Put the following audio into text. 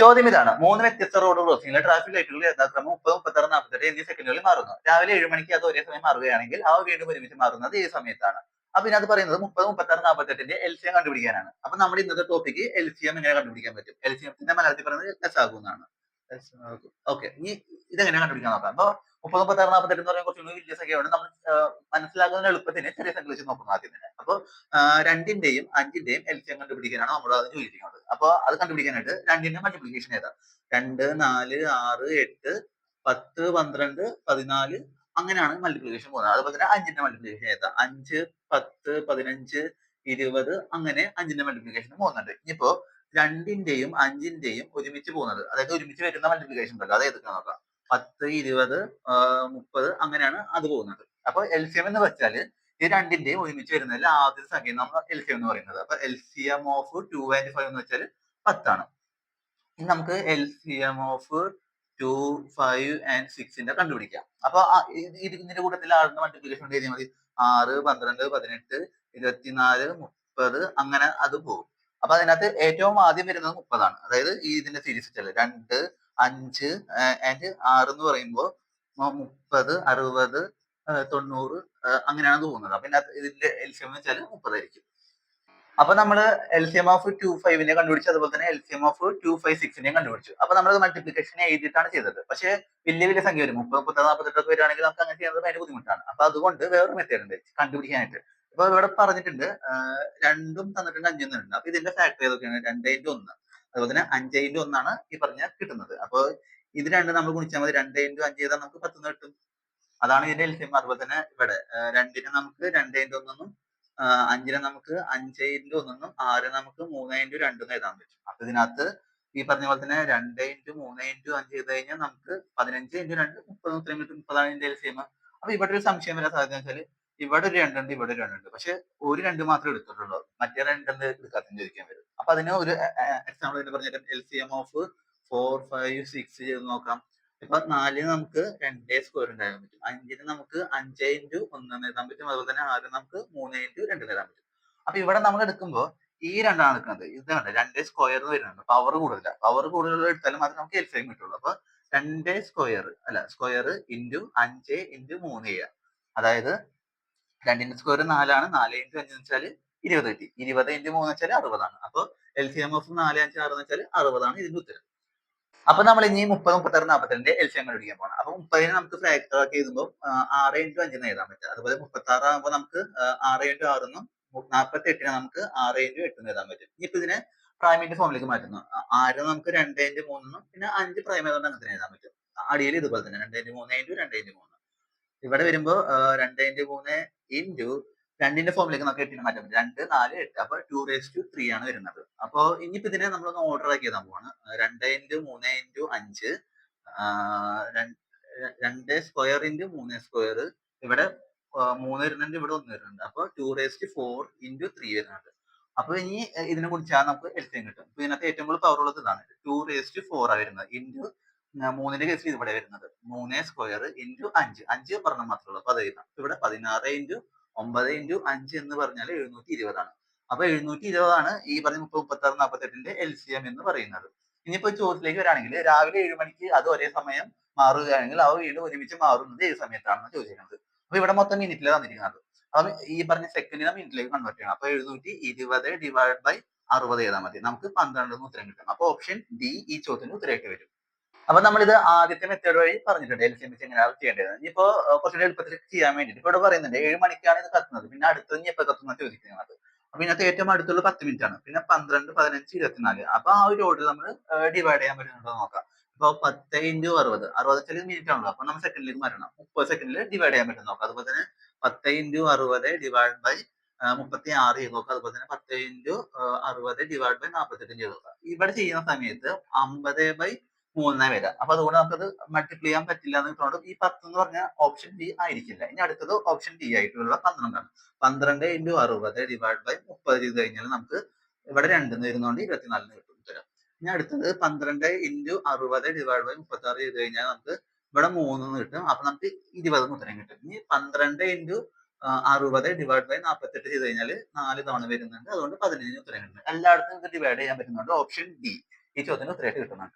ചോദ്യം ഇതാണ്. മൂന്ന് വ്യത്യസ്ത റോഡ് ക്രോസിംഗിലെ ട്രാഫിക് ലൈറ്റുകൾ യഥാക്രമം മുപ്പത് മുപ്പത്താറ് നാൽപ്പത്തെട്ട് എന്നീ സെക്കൻഡുകളിൽ മാറുന്നു. രാവിലെ ഏഴ് മണിക്ക് അത് ഒരേ സമയം മാറുകയാണെങ്കിൽ അവ വീണ്ടും ഒരുമിച്ച് മാറുന്നത് ഈ സമയത്താണ്. അപ്പൊ ഇതിനകത്ത് പറയുന്നത് മുപ്പത് മുപ്പത്താറ് നാൽപ്പത്തെട്ടിന്റെ എൽ സി എം കണ്ടുപിടിക്കാനാണ്. അപ്പൊ നമ്മുടെ ഇന്നത്തെ ടോപ്പിക്ക് എൽ സി എം എങ്ങനെ കണ്ടുപിടിക്കാൻ പറ്റും? എൽ സി എം മലയാളത്തിൽ പറയുന്നത് എസ് ആകുന്നതാണ് ഓക്കെ ഇനി ഇതെങ്ങനെ കണ്ടുപിടിക്കാൻ നോക്കാം? അപ്പൊ മുപ്പത് മുപ്പത്താറ് നാൽപ്പത്തെട്ട് എന്ന് പറയുമ്പോൾ കുറച്ചുകൂടി വലിയ സംഖ്യയാണ് നമ്മൾ മനസ്സിലാക്കുന്ന എളുപ്പത്തിന് ചെറിയ സംഖ്യ വെച്ച് ആദ്യം തന്നെ അപ്പൊ രണ്ടിന്റെയും അഞ്ചിന്റെയും എൽ സി എം കണ്ടുപിടിക്കാനാണ് നമ്മൾ അത് ചോദിച്ചിരിക്കുന്നത്. അപ്പൊ അത് കണ്ടുപിടിക്കാനായിട്ട് രണ്ടിന്റെ മൾട്ടിപ്ലിക്കേഷൻ ഏതാ? രണ്ട് നാല് ആറ് എട്ട് പത്ത് പന്ത്രണ്ട് പതിനാല് അങ്ങനെയാണ് മൾട്ടിപ്ലിക്കേഷൻ പോകുന്നത്. അതുപോലെ തന്നെ അഞ്ചിന്റെ മൾട്ടിപ്ലിക്കേഷൻ ഏതാ? അഞ്ച് പത്ത് പതിനഞ്ച് ഇരുപത് അങ്ങനെ അഞ്ചിന്റെ മൾട്ടിപ്ലിക്കേഷൻ പോകുന്നുണ്ട്. ഇനിയിപ്പോ രണ്ടിന്റെയും അഞ്ചിന്റെയും ഒരുമിച്ച് പോകുന്നത്. അതായത് ഒരുമിച്ച് വരുന്ന മൾട്ടിപ്ലിക്കേഷൻ ഉണ്ടല്ലോ. അത് ഏതൊക്കെ നോക്കാം? പത്ത് ഇരുപത് മുപ്പത് അങ്ങനെയാണ് അത് പോകുന്നത്. അപ്പൊ എൽ സി എം എന്ന് വെച്ചാൽ ഈ രണ്ടിന്റെയും ഒരുമിച്ച് വരുന്നതിൽ ആദ്യത്തെ സംഖ്യ നമ്മൾ എൽ സി എന്ന് പറയുന്നത്. അപ്പൊ L C M of two and five എന്ന് വെച്ചാൽ പത്താണ്. ഇനി നമുക്ക് L C M of two five and സിക്സിന്റെ കണ്ടുപിടിക്കാം. അപ്പൊ ഇതിന്റെ കൂട്ടത്തിൽ ആളുടെ മൾട്ടിപ്ലിക്കേഷൻ കൊണ്ട് എഴുതിയാൽ മതി. ആറ് പന്ത്രണ്ട് പതിനെട്ട് ഇരുപത്തിനാല് മുപ്പത് അങ്ങനെ അത് പോകും. അപ്പൊ അതിനകത്ത് ഏറ്റവും ആദ്യം വരുന്നത് മുപ്പതാണ്. അതായത് ഈ ഇതിന്റെ സീരീസ് വെച്ചാൽ രണ്ട് അഞ്ച് ആൻഡ് ആറ് എന്ന് പറയുമ്പോൾ മുപ്പത് അറുപത് തൊണ്ണൂറ് അങ്ങനെയാണ് തോന്നുന്നത്. അപ്പൊ ഇതിന്റെ എൽ സി എം എന്ന് വെച്ചാൽ മുപ്പതായിരിക്കും അപ്പൊ നമ്മൾ L C M of two ഫൈവിനെ കണ്ടുപിടിച്ചു അതുപോലെ തന്നെ L C M of two five സിക്സിനെ കണ്ടുപിടിച്ചു. അപ്പൊ നമ്മൾ മൾട്ടിപ്ലിക്കേഷൻ എഴുതിയിട്ടാണ് ചെയ്തത്. പക്ഷേ വലിയ വലിയ സംഖ്യ വരും. മുപ്പത് മുപ്പത്തി നാൽപ്പത്തെട്ടൊക്കെ വരികയാണെങ്കിൽ നമുക്ക് അങ്ങനെ ചെയ്യുന്നത് ഭയങ്കര ബുദ്ധിമുട്ടാണ്. അപ്പൊ അതുകൊണ്ട് വേറൊരു മെത്തേഡ് ഉണ്ട് കണ്ടുപിടിക്കാനായിട്ട്. ഇപ്പൊ ഇവിടെ പറഞ്ഞിട്ടുണ്ട് രണ്ടും തന്നിട്ടുണ്ട് അഞ്ചും തന്നിട്ടുണ്ട്. അപ്പൊ ഇതിന്റെ ഫാക്ടർ ഏതൊക്കെയാണ്? രണ്ട് ഇന്റു ഒന്ന്. അതുപോലെ തന്നെ അഞ്ച് ഇന്റു ഒന്നാണ് ഈ പറഞ്ഞ കിട്ടുന്നത്. അപ്പൊ ഇത് രണ്ട് നമ്മൾ ഗുണിച്ചാൽ മതി. രണ്ട് ഇന്റു അഞ്ച് ചെയ്താൽ നമുക്ക് പത്തുനിന്ന് കിട്ടും. അതാണ് ഇതിന്റെ എൽ സി എം അതുപോലെ തന്നെ ഇവിടെ രണ്ടിന് നമുക്ക് രണ്ട് ഇന്റു ഒന്നെന്നും അഞ്ചിന് നമുക്ക് അഞ്ച് ഇന്റു ഒന്നെന്നും ആറ് നമുക്ക് മൂന്ന് ഇന്റു രണ്ടെന്ന് എഴുതാൻ പറ്റും. അപ്പൊ ഇതിനകത്ത് ഈ പറഞ്ഞ പോലെ തന്നെ രണ്ട് ഇന്റു മൂന്ന് ഇന്റു അഞ്ച് ചെയ്ത് കഴിഞ്ഞാൽ നമുക്ക് പതിനഞ്ച് ഇന്റു രണ്ട് മുപ്പത് ഉത്തരം കിട്ടും മുപ്പതാണ് ഇതിന്റെ എൽ സി എം അപ്പൊ ഇവിടെ ഒരു സംശയം വരാൻ സാധ്യത വെച്ചാൽ ഇവിടെ ഒരു രണ്ടുണ്ട് ഇവിടെ ഒരു രണ്ടുണ്ട്. പക്ഷെ ഒരു രണ്ട് മാത്രമേ എടുത്തിട്ടുള്ളൂ. മറ്റേ രണ്ടെന്ത് എടുക്കാത്ത ചോദിക്കാൻ വരും. അപ്പൊ അതിന് ഒരു എക്സാമ്പിൾ പറഞ്ഞിട്ട് L C M of four five six ചെയ്ത് നോക്കാം. ഇപ്പൊ നാലിന് നമുക്ക് രണ്ടേ സ്ക്വയർ ഉണ്ടാകാൻ പറ്റും. അഞ്ചിന് നമുക്ക് അഞ്ച് ഇന്റു ഒന്ന് എഴുതാൻ പറ്റും. അതുപോലെ തന്നെ ആറ് നമുക്ക് മൂന്ന് ഇന്റു രണ്ട് എഴുതാൻ പറ്റും. അപ്പൊ ഇവിടെ നമ്മൾ എടുക്കുമ്പോൾ ഈ രണ്ടാണ് എടുക്കുന്നത് ഇത് കണ്ട? രണ്ടേ സ്ക്വയർ എന്ന് വരുന്നുണ്ട്. പവർ കൂടുതല. പവർ കൂടുതൽ എടുത്താലും മാത്രമേ നമുക്ക് എൽ കിട്ടുള്ളൂ. അപ്പൊ രണ്ടേ സ്ക്വയർ അല്ല സ്ക്വയർ ഇന്റു അഞ്ച് ഇന്റു മൂന്ന് ചെയ്യാം. അതായത് രണ്ടിന്റെ സ്ക്വയർ നാലാണ്. നാല് ഇന്റു അഞ്ച് വെച്ചാൽ ഇരുപത് കിട്ടി. ഇരുപത് ഇന്റു മൂന്ന് വെച്ചാൽ അറുപതാണ്. അപ്പൊ എൽ സി എം ഓഫ് നാല് അഞ്ച് ആറ് വെച്ചാൽ അറുപതാണ് ഇതിന്റെ ഉത്തരം. അപ്പൊ നമ്മൾ ഇനി മുപ്പത് മുപ്പത്താറ് നാൽപ്പത്തിരണ്ട് എൽ സി എം കണ്ടുപിടിക്കാൻ പോകണം അപ്പൊ മുപ്പതിന് നമുക്ക് ഫ്രാക്ടർ ആക്കി എഴുതുമ്പോൾ ആറ് ഇന്റു അഞ്ചെന്ന് എഴുതാൻ പറ്റും. അതുപോലെ മുപ്പത്തി ആറ് ആകുമ്പോൾ നമുക്ക് ആറ് ഇന്റു ആറെന്നും നാൽപ്പത്തി എട്ടിന് നമുക്ക് ആറ് ഇന്റു എട്ടെന്ന് എഴുതാൻ പറ്റും. ഇനിയിപ്പോ ഇതിനെ പ്രൈമിന്റെ ഫോമിലേക്ക് മാറ്റുന്നു. ആറ് നമുക്ക് രണ്ട് ഇന്റു മൂന്നെന്നും പിന്നെ അഞ്ച് പ്രൈം ആയതുകൊണ്ട് അങ്ങനെ എഴുതാൻ പറ്റും. അടിയിൽ ഇതുപോലെ തന്നെ രണ്ട് ഇന്റു മൂന്ന് ഇന്റു രണ്ട് ഇന്റു മൂന്ന്. ഇവിടെ വരുമ്പോൾ രണ്ട് ഇന്റു മൂന്ന് ഇന്റു രണ്ടിന്റെ ഫോമിലേക്ക് നമുക്ക് എട്ടിനെ മാറ്റാൻ പറ്റും. രണ്ട് നാല് എട്ട്. അപ്പൊ ടു റേസ് ടു ത്രീ ആണ് വരുന്നത്. അപ്പൊ ഇനിയിപ്പോ ഇതിനെ നമ്മളൊന്ന് ഓർഡർ ആക്കിയ സംഭവമാണ് രണ്ട് ഇന്റു മൂന്ന് ഇന്റു അഞ്ച് രണ്ട് സ്ക്വയർ ഇന്റു മൂന്ന് സ്ക്വയർ ഇവിടെ മൂന്ന് വരുന്നുണ്ട് ഇവിടെ ഒന്ന് വരുന്നുണ്ട്. അപ്പൊ two raised four into three വരുന്നുണ്ട്. അപ്പൊ ഇനി ഇതിനെ കുറിച്ചാൽ നമുക്ക് എൽസിയും കിട്ടും. അപ്പൊ ഇതിനകത്ത് ഏറ്റവും കൂടുതൽ പവർ ഉള്ളത് ഇതാണ്. ടു റേസ്റ്റ് ഫോർ ആ വരുന്നത്. ഇന്റു മൂന്നിന്റെ കേസിൽ ഇവിടെ വരുന്നത്. മൂന്ന് സ്ക്വയർ ഇന്റു അഞ്ച്. അഞ്ച് പറഞ്ഞ മാത്രമേ ഉള്ളൂ. അപ്പൊ അത് ഇവിടെ പതിനാറ് ഇന്റു ഒമ്പത് ഇന്റു അഞ്ച് എന്ന് പറഞ്ഞാൽ എഴുന്നൂറ്റി ഇരുപതാണ്. അപ്പൊ എഴുന്നൂറ്റി ഇരുപതാണ് ഈ പറഞ്ഞ മുപ്പത് മുപ്പത്തി ആറ് നാൽപ്പത്തെട്ടിന്റെ എൽ സി എം എന്ന് പറയുന്നത്. ഇനിയിപ്പോ ചോദ്യത്തിലേക്ക് വരാണെങ്കിൽ രാവിലെ ഏഴ് മണിക്ക് അത് ഒരേ സമയം മാറുകയാണെങ്കിൽ അവ വീണ്ടും ഒരുമിച്ച് മാറുന്നത് ഏത് സമയത്താണെന്ന് ചോദിക്കുന്നത്. അപ്പൊ ഇവിടെ മൊത്തം മിനിറ്റിലാണ് തന്നിരിക്കുന്നത്. അപ്പം ഈ പറഞ്ഞ സെക്കൻഡിനെ മിനിറ്റിലേക്ക് കൺവേർട്ട് ചെയ്യണം. അപ്പൊ എഴുന്നൂറ്റി ഇരുപത് ഡിവൈഡ് ബൈ അറുപത് ചെയ്താൽ മതി. നമുക്ക് പന്ത്രണ്ട് ഉത്തരം കിട്ടും. അപ്പൊ ഓപ്ഷൻ ഡി ഈ ചോദ്യത്തിന് ഉത്തരമായിട്ട് വരും. അപ്പൊ നമ്മളിത് ആദ്യത്തെ മെത്തേഡ് വഴി പറഞ്ഞിട്ടുണ്ട്. എൽ സി എം എങ്ങനെയാണ് ചെയ്യേണ്ടത്? ഇനിയിപ്പോ കുറച്ചുകൂടി എളുപ്പത്തിൽ ചെയ്യാൻ വേണ്ടിയിട്ട് ഇപ്പൊ ഇവിടെ പറയുന്നുണ്ട്. ഏഴ് മണിക്കാണ് ഇത് കത്തുന്നത്. പിന്നെ അടുത്തത് ഇനി എപ്പോ കത്തുന്ന ചോദിക്കുന്നത് അപ്പൊ ഇതിനകത്ത് ഏറ്റവും അടുത്തുള്ള പത്ത് മിനിറ്റ് ആണ് പിന്നെ പന്ത്രണ്ട് പതിനഞ്ച് ഇരുപത്തിനാല്. അപ്പൊ ആ ഒരു ഓർഡർ നമ്മൾ ഡിവൈഡ് ചെയ്യാൻ പറ്റുന്നുണ്ടോ നോക്കാം. ഇപ്പൊ പത്ത് ഇന്റു അറുപത്. അറുപത് വെച്ചാൽ മിനിറ്റ് ആണല്ലോ. അപ്പൊ നമ്മൾ സെക്കൻഡിലേക്ക് മാറണം. മുപ്പത് സെക്കൻഡിൽ ഡിവൈഡ് ചെയ്യാൻ പറ്റും നോക്കാം. അതുപോലെ തന്നെ പത്ത് ഇന്റു അറുപത് ഡിവൈഡ് ബൈ മുപ്പത്തി ആറ് ചെയ്ത് നോക്കാം. അതുപോലെ തന്നെ പത്ത് ഇന്റു അറുപത് ഡിവൈഡ് ബൈ നാൽപ്പത്തെട്ടും ചെയ്ത് നോക്കാം. ഇവിടെ ചെയ്യുന്ന സമയത്ത് അമ്പത് ബൈ മൂന്നേ വരിക അപ്പൊ അതുകൊണ്ട് നമുക്കത് മൾട്ടിപ്ലൈ ചെയ്യാൻ പറ്റില്ല എന്ന് കിട്ടുന്നത് ഈ പത്ത് എന്ന് പറഞ്ഞ ഓപ്ഷൻ ഡി ആയിരിക്കില്ല. ഇനി അടുത്തത് ഓപ്ഷൻ ഡി ആയിട്ടുള്ള പന്ത്രണ്ടാണ് പന്ത്രണ്ട് ഇന്റു അറുപത് ഡിവൈഡ് ബൈ മുപ്പത് ചെയ്ത് കഴിഞ്ഞാൽ നമുക്ക് ഇവിടെ രണ്ടെന്ന് വരുന്നതുകൊണ്ട് ഇരുപത്തിനാലിന് കിട്ടും ഉത്തരം. ഇനി അടുത്തത് പന്ത്രണ്ട് ഇന്റു അറുപത് ഡിവൈഡ് ബൈ മുപ്പത്തി ആറ് ചെയ്ത് കഴിഞ്ഞാൽ നമുക്ക് ഇവിടെ മൂന്ന് കിട്ടും. അപ്പൊ നമുക്ക് ഇരുപത് ഉത്തരം കിട്ടും. ഇനി പന്ത്രണ്ട് ഇന്റു അറുപത് ഡിവൈഡ് ബൈ നാൽപ്പത്തെട്ട് ചെയ്ത് കഴിഞ്ഞാൽ നാല് തവണ വരുന്നുണ്ട്. അതുകൊണ്ട് പതിനഞ്ചിന് ഉത്തരം കിട്ടുന്നുണ്ട് എല്ലായിടത്തും നമുക്ക് ഡിവൈഡ് ചെയ്യാൻ പറ്റുന്നുണ്ട് ഓപ്ഷൻ ഡി ഈ ചോദ്യത്തിന് ഉത്തരമായിട്ട് കിട്ടുന്നതാണ്